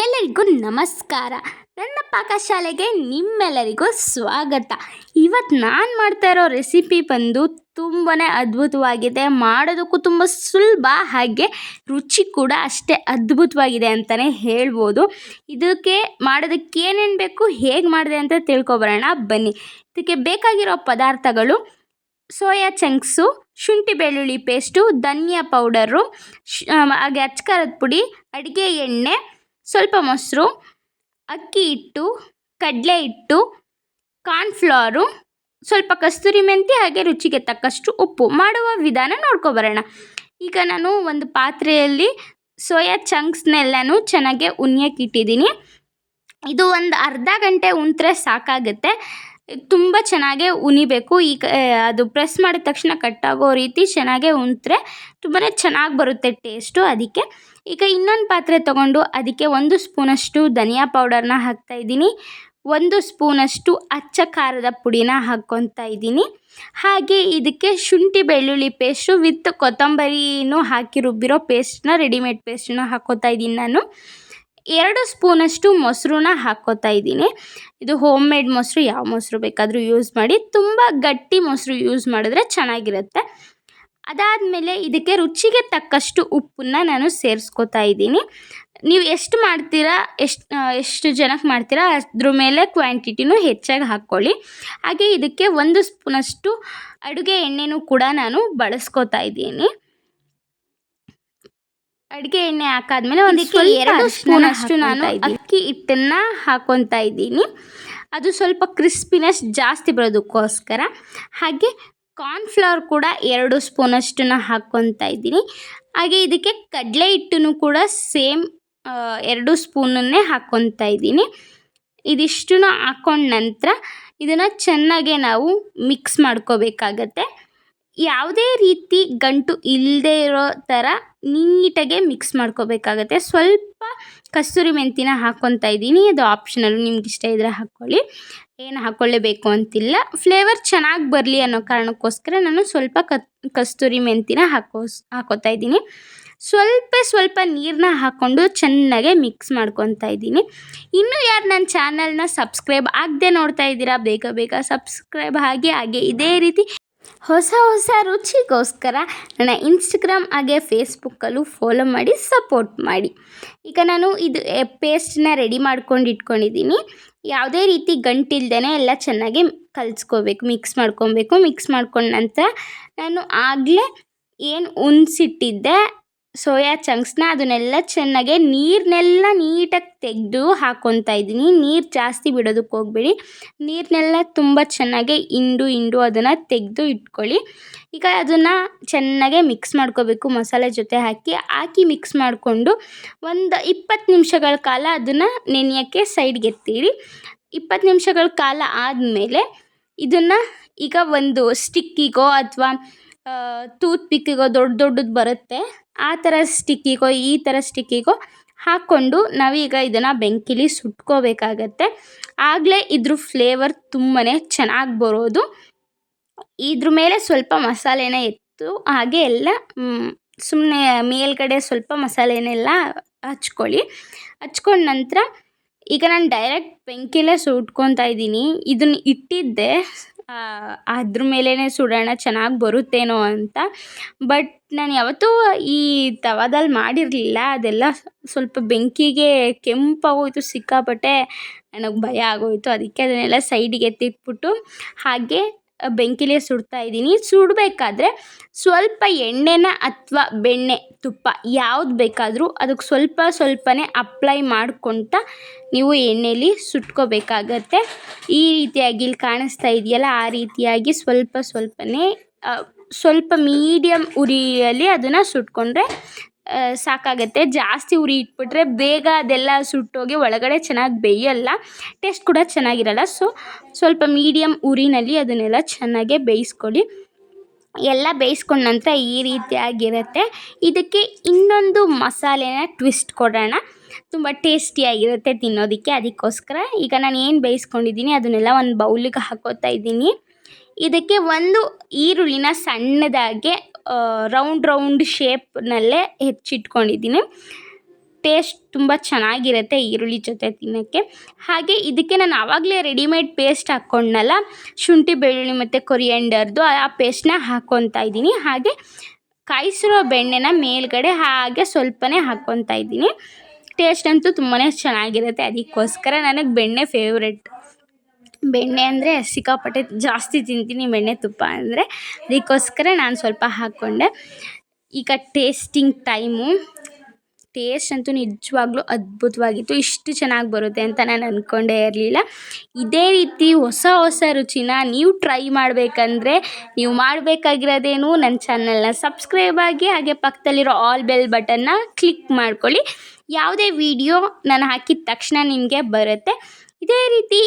ಎಲ್ಲರಿಗೂ ನಮಸ್ಕಾರ. ನನ್ನ ಪಾಕಶಾಲೆಗೆ ನಿಮ್ಮೆಲ್ಲರಿಗೂ ಸ್ವಾಗತ. ಇವತ್ತು ನಾನು ಮಾಡ್ತಾ ಇರೋ ರೆಸಿಪಿ ಬಂದು ತುಂಬಾ ಅದ್ಭುತವಾಗಿದೆ. ಮಾಡೋದಕ್ಕೂ ತುಂಬ ಸುಲಭ, ಹಾಗೆ ರುಚಿ ಕೂಡ ಅಷ್ಟೇ ಅದ್ಭುತವಾಗಿದೆ ಅಂತಲೇ ಹೇಳ್ಬೋದು. ಇದಕ್ಕೆ ಮಾಡೋದಕ್ಕೆ ಏನೇನು ಬೇಕು, ಹೇಗೆ ಮಾಡಿದೆ ಅಂತ ತಿಳ್ಕೊಬರೋಣ. ಬನ್ನಿ. ಇದಕ್ಕೆ ಬೇಕಾಗಿರೋ ಪದಾರ್ಥಗಳು ಸೋಯಾ ಚಂಕ್ಸು, ಶುಂಠಿ ಬೆಳ್ಳುಳ್ಳಿ ಪೇಸ್ಟು, ಧನಿಯಾ ಪೌಡರು ಹಾಗೆ ಅಚ್ಕಾರದ ಪುಡಿ, ಅಡುಗೆ ಎಣ್ಣೆ ಸ್ವಲ್ಪ ಮೊಸರು, ಅಕ್ಕಿ ಹಿಟ್ಟು, ಕಡಲೆ ಹಿಟ್ಟು ಕಾರ್ನ್ಫ್ಲವರು ಸ್ವಲ್ಪ ಕಸ್ತೂರಿ ಮೆಂತ್ಯ ಹಾಗೆ ರುಚಿಗೆ ತಕ್ಕಷ್ಟು ಉಪ್ಪು. ಮಾಡುವ ವಿಧಾನ ನೋಡ್ಕೊಬರೋಣ ಈಗ ನಾನು ಒಂದು ಪಾತ್ರೆಯಲ್ಲಿ ಸೋಯಾ ಚಂಕ್ಸ್ನೆಲ್ಲನೂ ಚೆನ್ನಾಗೆ ಉಣ್ಯಕ್ಕೆ ಇಟ್ಟಿದ್ದೀನಿ. ಇದು ಒಂದು ಅರ್ಧ ಗಂಟೆ ಉಂತ್ರೆ ಸಾಕಾಗುತ್ತೆ. ತುಂಬ ಚೆನ್ನಾಗೇ ಉನಿಬೇಕು ಈಗ ಅದು ಪ್ರೆಸ್ ಮಾಡಿದ ತಕ್ಷಣ ಕಟ್ಟಾಗೋ ರೀತಿ ಚೆನ್ನಾಗೇ ಉಂತ್ರೆ ತುಂಬಾ ಚೆನ್ನಾಗಿ ಬರುತ್ತೆ ಟೇಸ್ಟು ಅದಕ್ಕೆ. ಈಗ ಇನ್ನೊಂದು ಪಾತ್ರೆ ತೊಗೊಂಡು ಅದಕ್ಕೆ ಒಂದು ಸ್ಪೂನಷ್ಟು ಧನಿಯಾ ಪೌಡರ್ನ ಹಾಕ್ತಾಯಿದ್ದೀನಿ ಒಂದು ಸ್ಪೂನಷ್ಟು ಅಚ್ಚ ಖಾರದ ಪುಡಿನ ಹಾಕ್ಕೊತಾ ಇದ್ದೀನಿ. ಹಾಗೆ ಇದಕ್ಕೆ ಶುಂಠಿ ಬೆಳ್ಳುಳ್ಳಿ ಪೇಸ್ಟು ವಿತ್ ಕೊತ್ತಂಬರಿನೂ ಹಾಕಿ ರುಬ್ಬಿರೋ ಪೇಸ್ಟನ್ನ ರೆಡಿಮೇಡ್ ಪೇಸ್ಟ್ನ ಹಾಕ್ಕೋತಾ ಇದ್ದೀನಿ ನಾನು. ಎರಡು ಸ್ಪೂನಷ್ಟು ಮೊಸರನ್ನ ಹಾಕ್ಕೋತಾ ಇದ್ದೀನಿ. ಇದು ಹೋಮ್ ಮೇಡ್ ಮೊಸರು ಯಾವ ಮೊಸರು ಬೇಕಾದರೂ ಯೂಸ್ ಮಾಡಿ, ತುಂಬ ಗಟ್ಟಿ ಮೊಸರು ಯೂಸ್ ಮಾಡಿದ್ರೆ ಚೆನ್ನಾಗಿರುತ್ತೆ. ಅದಾದಮೇಲೆ ಇದಕ್ಕೆ ರುಚಿಗೆ ತಕ್ಕಷ್ಟು ಉಪ್ಪನ್ನ ನಾನು ಸೇರಿಸ್ಕೋತಾ ಇದ್ದೀನಿ. ನೀವು ಎಷ್ಟು ಮಾಡ್ತೀರಾ, ಎಷ್ಟು ಎಷ್ಟು ಜನಕ್ಕೆ ಮಾಡ್ತೀರಾ, ಅದ್ರ ಮೇಲೆ ಕ್ವಾಂಟಿಟಿನೂ ಹೆಚ್ಚಾಗಿ ಹಾಕ್ಕೊಳ್ಳಿ. ಹಾಗೆ ಇದಕ್ಕೆ ಒಂದು ಸ್ಪೂನಷ್ಟು ಅಡುಗೆ ಎಣ್ಣೆನೂ ಕೂಡ ನಾನು ಬಳಸ್ಕೋತಾ ಇದ್ದೀನಿ. ಅಡುಗೆ ಎಣ್ಣೆ ಹಾಕಾದ್ಮೇಲೆ ಒಂದಕ್ಕೆ ಎರಡು ಸ್ಪೂನಷ್ಟು ನಾನು ಅಕ್ಕಿ ಹಿಟ್ಟನ್ನು ಹಾಕ್ಕೊತಾ ಇದ್ದೀನಿ. ಅದು ಸ್ವಲ್ಪ ಕ್ರಿಸ್ಪಿನೆಸ್ ಜಾಸ್ತಿ ಬರೋದಕ್ಕೋಸ್ಕರ. ಹಾಗೆ ಕಾರ್ನ್ಫ್ಲವರ್ ಕೂಡ ಎರಡು ಸ್ಪೂನಷ್ಟನ್ನು ಹಾಕ್ಕೊತಾ ಇದ್ದೀನಿ. ಹಾಗೆ ಇದಕ್ಕೆ ಕಡಲೆ ಹಿಟ್ಟನ್ನು ಕೂಡ ಸೇಮ್ ಎರಡು ಸ್ಪೂನನ್ನೇ ಹಾಕ್ಕೊತಾ ಇದ್ದೀನಿ. ಇದಿಷ್ಟನ್ನು ಹಾಕೊಂಡ ನಂತರ ಇದನ್ನು ಚೆನ್ನಾಗೆ ನಾವು ಮಿಕ್ಸ್ ಮಾಡ್ಕೋಬೇಕಾಗತ್ತೆ. ಯಾವುದೇ ರೀತಿ ಗಂಟು ಇಲ್ಲದೆ ಇರೋ ಥರ ನೀಟಾಗೆ ಮಿಕ್ಸ್ ಮಾಡ್ಕೋಬೇಕಾಗತ್ತೆ. ಸ್ವಲ್ಪ ಕಸ್ತೂರಿ ಮೆಂತಿನ ಹಾಕ್ಕೊತಾ ಇದ್ದೀನಿ. ಅದು ಆಪ್ಷನಲ್ ನಿಮ್ಗೆ ಇಷ್ಟ ಇದ್ದರೆ ಹಾಕ್ಕೊಳ್ಳಿ ಏನು ಹಾಕ್ಕೊಳ್ಳೇಬೇಕು ಅಂತಿಲ್ಲ. ಫ್ಲೇವರ್ ಚೆನ್ನಾಗಿ ಬರಲಿ ಅನ್ನೋ ಕಾರಣಕ್ಕೋಸ್ಕರ ನಾನು ಸ್ವಲ್ಪ ಕಸ್ತೂರಿ ಮೆಂತಿನ ಹಾಕೋಸ್ ಹಾಕೋತಾ ಇದ್ದೀನಿ. ಸ್ವಲ್ಪ ಸ್ವಲ್ಪ ನೀರನ್ನ ಹಾಕ್ಕೊಂಡು ಚೆನ್ನಾಗೆ ಮಿಕ್ಸ್ ಮಾಡ್ಕೊತಾ ಇದ್ದೀನಿ. ಇನ್ನೂ ಯಾರು ನನ್ನ ಚಾನಲ್ನ ಸಬ್ಸ್ಕ್ರೈಬ್ ಆಗದೆ ನೋಡ್ತಾ ಇದ್ದೀರಾ, ಬೇಗ ಬೇಗ ಸಬ್ಸ್ಕ್ರೈಬ್ ಆಗಿ ಹಾಗೆ. ಇದೇ ರೀತಿ ಹೊಸ ಹೊಸ ರುಚಿಗೋಸ್ಕರ ನನ್ನ ಇನ್ಸ್ಟಾಗ್ರಾಮ್ ಹಾಗೆ ಫೇಸ್ಬುಕ್ಕಲ್ಲೂ ಫಾಲೋ ಮಾಡಿ ಸಪೋರ್ಟ್ ಮಾಡಿ. ಈಗ ನಾನು ಇದು ಪೇಸ್ಟನ್ನ ರೆಡಿ ಮಾಡ್ಕೊಂಡು ಇಟ್ಕೊಂಡಿದ್ದೀನಿ. ಯಾವುದೇ ರೀತಿ ಗಂಟಿಲ್ದೇ ಎಲ್ಲ ಚೆನ್ನಾಗಿ ಕಲಿಸ್ಕೋಬೇಕು ಮಿಕ್ಸ್ ಮಾಡ್ಕೊಬೇಕು. ಮಿಕ್ಸ್ ಮಾಡ್ಕೊಂಡ ನಂತರ ನಾನು ಆಗಲೇ ಏನು ಉನ್ಸಿಟ್ಟಿದ್ದೆ ಸೋಯಾ ಚಂಕ್ಸ್ನ ಅದನ್ನೆಲ್ಲ ಚೆನ್ನಾಗೆ ನೀರನ್ನೆಲ್ಲ ನೀಟಾಗಿ ತೆಗೆದು ಹಾಕ್ಕೊತಾ ಇದ್ದೀನಿ. ನೀರು ಜಾಸ್ತಿ ಬಿಡೋದಕ್ಕೆ ಹೋಗಬೇಡಿ. ನೀರನ್ನೆಲ್ಲ ತುಂಬ ಚೆನ್ನಾಗೆ ಹಿಂಡು ಹಿಂಡು ಅದನ್ನು ತೆಗೆದು ಇಟ್ಕೊಳ್ಳಿ. ಈಗ ಅದನ್ನು ಚೆನ್ನಾಗೆ ಮಿಕ್ಸ್ ಮಾಡ್ಕೋಬೇಕು ಮಸಾಲೆ ಜೊತೆ ಹಾಕಿ. ಹಾಕಿ ಮಿಕ್ಸ್ ಮಾಡಿಕೊಂಡು ಒಂದು ಇಪ್ಪತ್ತು ನಿಮಿಷಗಳ ಕಾಲ ಅದನ್ನು ನೆನೆಯೋಕ್ಕೆ ಸೈಡ್ಗೆ ಎತ್ತೀರಿ. ಇಪ್ಪತ್ತು ನಿಮಿಷಗಳ ಕಾಲ ಆದಮೇಲೆ ಇದನ್ನು ಈಗ ಒಂದು ಸ್ಟಿಕ್ಕಿಗೋ ಅಥವಾ ಟೂತ್ ಪಿಕ್ಕಿಗೋ ದೊಡ್ಡ ದೊಡ್ಡದು ಬರುತ್ತೆ. ಆ ಥರ ಸ್ಟಿಕ್ಕಿಗೋ ಈ ಥರ ಸ್ಟಿಕ್ಕಿಗೋ ಹಾಕ್ಕೊಂಡು ನಾವೀಗ ಇದನ್ನು ಬೆಂಕಿಲಿ ಸುಟ್ಕೋಬೇಕಾಗತ್ತೆ. ಆಗಲೇ ಇದ್ರ ಫ್ಲೇವರ್ ತುಂಬಾ ಚೆನ್ನಾಗಿ ಬರೋದು. ಇದ್ರ ಮೇಲೆ ಸ್ವಲ್ಪ ಮಸಾಲೆನ ಎತ್ತು, ಹಾಗೆ ಎಲ್ಲ ಸುಮ್ಮನೆ ಮೇಲ್ಗಡೆ ಸ್ವಲ್ಪ ಮಸಾಲೆನೆಲ್ಲ ಹಚ್ಕೊಳ್ಳಿ. ಹಚ್ಕೊಂಡ ನಂತರ ಈಗ ನಾನು ಡೈರೆಕ್ಟ್ ಬೆಂಕಿಲೇ ಸುಟ್ಕೊತಾ ಇದ್ದೀನಿ. ಇದನ್ನ ಇಟ್ಟಿದ್ದೆ. ಅದ್ರ ಮೇಲೇ ಸುಡೋಣ, ಚೆನ್ನಾಗಿ ಬರುತ್ತೇನೋ ಅಂತ. ಬಟ್ ನಾನು ಯಾವತ್ತೂ ಈ ತವಾದಲ್ಲಿ ಮಾಡಿರಲಿಲ್ಲ. ಅದೆಲ್ಲ ಸ್ವಲ್ಪ ಬೆಂಕಿಗೆ ಕೆಂಪಾಗೋಯ್ತು, ಸಿಕ್ಕಾಪಟ್ಟೆ. ನನಗೆ ಭಯ ಆಗೋಯಿತು. ಅದಕ್ಕೆ ಅದನ್ನೆಲ್ಲ ಸೈಡಿಗೆ ಎತ್ತಿಟ್ಬಿಟ್ಟು ಹಾಗೆ ಬೆಂಕಿಲೇ ಸುಡ್ತಾ ಇದ್ದೀನಿ. ಸುಡಬೇಕಾದ್ರೆ ಸ್ವಲ್ಪ ಎಣ್ಣೆನ ಅಥವಾ ಬೆಣ್ಣೆ ತುಪ್ಪ ಯಾವ್ದು ಬೇಕಾದರೂ ಅದಕ್ಕೆ ಸ್ವಲ್ಪ ಸ್ವಲ್ಪನೇ ಅಪ್ಲೈ ಮಾಡ್ಕೊತ ನೀವು ಎಣ್ಣೆಲಿ ಸುಟ್ಕೋಬೇಕಾಗತ್ತೆ. ಈ ರೀತಿಯಾಗಿ ಇಲ್ಲಿ ಕಾಣಿಸ್ತಾ ಇದೆಯಲ್ಲ, ಆ ರೀತಿಯಾಗಿ ಸ್ವಲ್ಪ ಸ್ವಲ್ಪನೇ ಸ್ವಲ್ಪ ಮೀಡಿಯಮ್ ಉರಿಯಲ್ಲಿ ಅದನ್ನು ಸುಟ್ಕೊಂಡ್ರೆ ಸಾಕಾಗತ್ತೆ. ಜಾಸ್ತಿ ಉರಿ ಇಟ್ಬಿಟ್ರೆ ಬೇಗ ಅದೆಲ್ಲ ಸುಟ್ಟೋಗಿ ಒಳಗಡೆ ಚೆನ್ನಾಗಿ ಬೇಯಲ್ಲ. ಟೇಸ್ಟ್ ಕೂಡ ಚೆನ್ನಾಗಿರಲ್ಲ. ಸೊ ಸ್ವಲ್ಪ ಮೀಡಿಯಮ್ ಉರಿನಲ್ಲಿ ಅದನ್ನೆಲ್ಲ ಚೆನ್ನಾಗೆ ಬೇಯಿಸ್ಕೊಳ್ಳಿ. ಎಲ್ಲ ಬೇಯಿಸ್ಕೊಂಡ ನಂತರ ಈ ರೀತಿಯಾಗಿರುತ್ತೆ. ಇದಕ್ಕೆ ಇನ್ನೊಂದು ಮಸಾಲೆನ ಟ್ವಿಸ್ಟ್ ಕೊಡೋಣ. ತುಂಬ ಟೇಸ್ಟಿಯಾಗಿರುತ್ತೆ ತಿನ್ನೋದಕ್ಕೆ. ಅದಕ್ಕೋಸ್ಕರ ಈಗ ನಾನು ಏನು ಬೇಯಿಸ್ಕೊಂಡಿದ್ದೀನಿ ಅದನ್ನೆಲ್ಲ ಒಂದು ಬೌಲಿಗೆ ಹಾಕೋತಾ ಇದ್ದೀನಿ. ಇದಕ್ಕೆ ಒಂದು ಈರುಳ್ಳಿನ ಸಣ್ಣದಾಗೆ ರೌಂಡ್ ರೌಂಡ್ ಶೇಪ್ನಲ್ಲೇ ಹೆಚ್ಚಿಟ್ಕೊಂಡಿದ್ದೀನಿ. ಟೇಸ್ಟ್ ತುಂಬ ಚೆನ್ನಾಗಿರುತ್ತೆ ಈರುಳ್ಳಿ ಜೊತೆ ತಿನ್ನೋಕ್ಕೆ. ಹಾಗೆ ಇದಕ್ಕೆ ನಾನು ಆವಾಗಲೇ ರೆಡಿಮೇಡ್ ಪೇಸ್ಟ್ ಹಾಕ್ಕೊಂಡ್ನಲ್ಲ, ಶುಂಠಿ, ಬೆಳ್ಳುಳ್ಳಿ ಮತ್ತು ಕೊರಿಯಂಡರ್ದು ಆ ಪೇಸ್ಟ್ನ ಹಾಕ್ಕೊತಾ ಇದ್ದೀನಿ. ಹಾಗೆ ಕಾಯಿಸಿರೋ ಬೆಣ್ಣೆನ ಮೇಲ್ಗಡೆ ಹಾಗೆ ಸ್ವಲ್ಪನೇ ಹಾಕ್ಕೊತಾ ಇದ್ದೀನಿ. ಟೇಸ್ಟ್ ಅಂತೂ ತುಂಬಾ ಚೆನ್ನಾಗಿರುತ್ತೆ. ಅದಕ್ಕೋಸ್ಕರ ನನಗೆ ಬೆಣ್ಣೆ ಫೇವ್ರೆಟ್ ಬೆಣ್ಣೆ ಅಂದರೆ ಸಿಕ್ಕಾಪಟ್ಟೆ ಜಾಸ್ತಿ ತಿಂತೀನಿ, ಬೆಣ್ಣೆ ತುಪ್ಪ ಅಂದರೆ. ಅದಕ್ಕೋಸ್ಕರ ನಾನು ಸ್ವಲ್ಪ ಹಾಕ್ಕೊಂಡೆ. ಈಗ ಟೇಸ್ಟಿಂಗ್ ಟೈಮು ಟೇಸ್ಟ್ ಅಂತೂ ನಿಜವಾಗ್ಲೂ ಅದ್ಭುತವಾಗಿತ್ತು. ಇಷ್ಟು ಚೆನ್ನಾಗಿ ಬರುತ್ತೆ ಅಂತ ನಾನು ಅಂದ್ಕೊಂಡೇ ಇರಲಿಲ್ಲ. ಇದೇ ರೀತಿ ಹೊಸ ಹೊಸ ರುಚಿನ ನೀವು ಟ್ರೈ ಮಾಡಬೇಕಂದ್ರೆ ನೀವು ಮಾಡಬೇಕಾಗಿರೋದೇನು ನನ್ನ ಚಾನಲ್ನ ಸಬ್ಸ್ಕ್ರೈಬ್ ಆಗಿ ಹಾಗೆ ಪಕ್ಕದಲ್ಲಿರೋ ಆಲ್ ಬೆಲ್ ಬಟನ್ನ ಕ್ಲಿಕ್ ಮಾಡ್ಕೊಳ್ಳಿ. ಯಾವುದೇ ವಿಡಿಯೋ ನಾನು ಹಾಕಿದ ತಕ್ಷಣ ನಿಮಗೆ ಬರುತ್ತೆ. ಇದೇ ರೀತಿ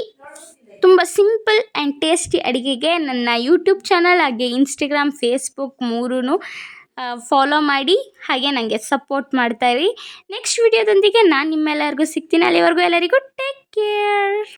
ತುಂಬ ಸಿಂಪಲ್ ಆ್ಯಂಡ್ ಟೇಸ್ಟಿ ಅಡುಗೆಗೆ ನನ್ನ ಯೂಟ್ಯೂಬ್ ಚಾನಲ್ ಹಾಗೆ ಇನ್ಸ್ಟಾಗ್ರಾಮ್, ಫೇಸ್ಬುಕ್ ಮೂರೂ ಫಾಲೋ ಮಾಡಿ, ಹಾಗೆ ನನಗೆ ಸಪೋರ್ಟ್ ಮಾಡ್ತಾಯಿರಿ ನೆಕ್ಸ್ಟ್ ವಿಡಿಯೋದೊಂದಿಗೆ ನಾನು ನಿಮ್ಮೆಲ್ಲರಿಗೂ ಸಿಗ್ತೀನಿ. ಅಲ್ಲಿವರೆಗೂ ಎಲ್ಲರಿಗೂ ಟೇಕ್ ಕೇರ್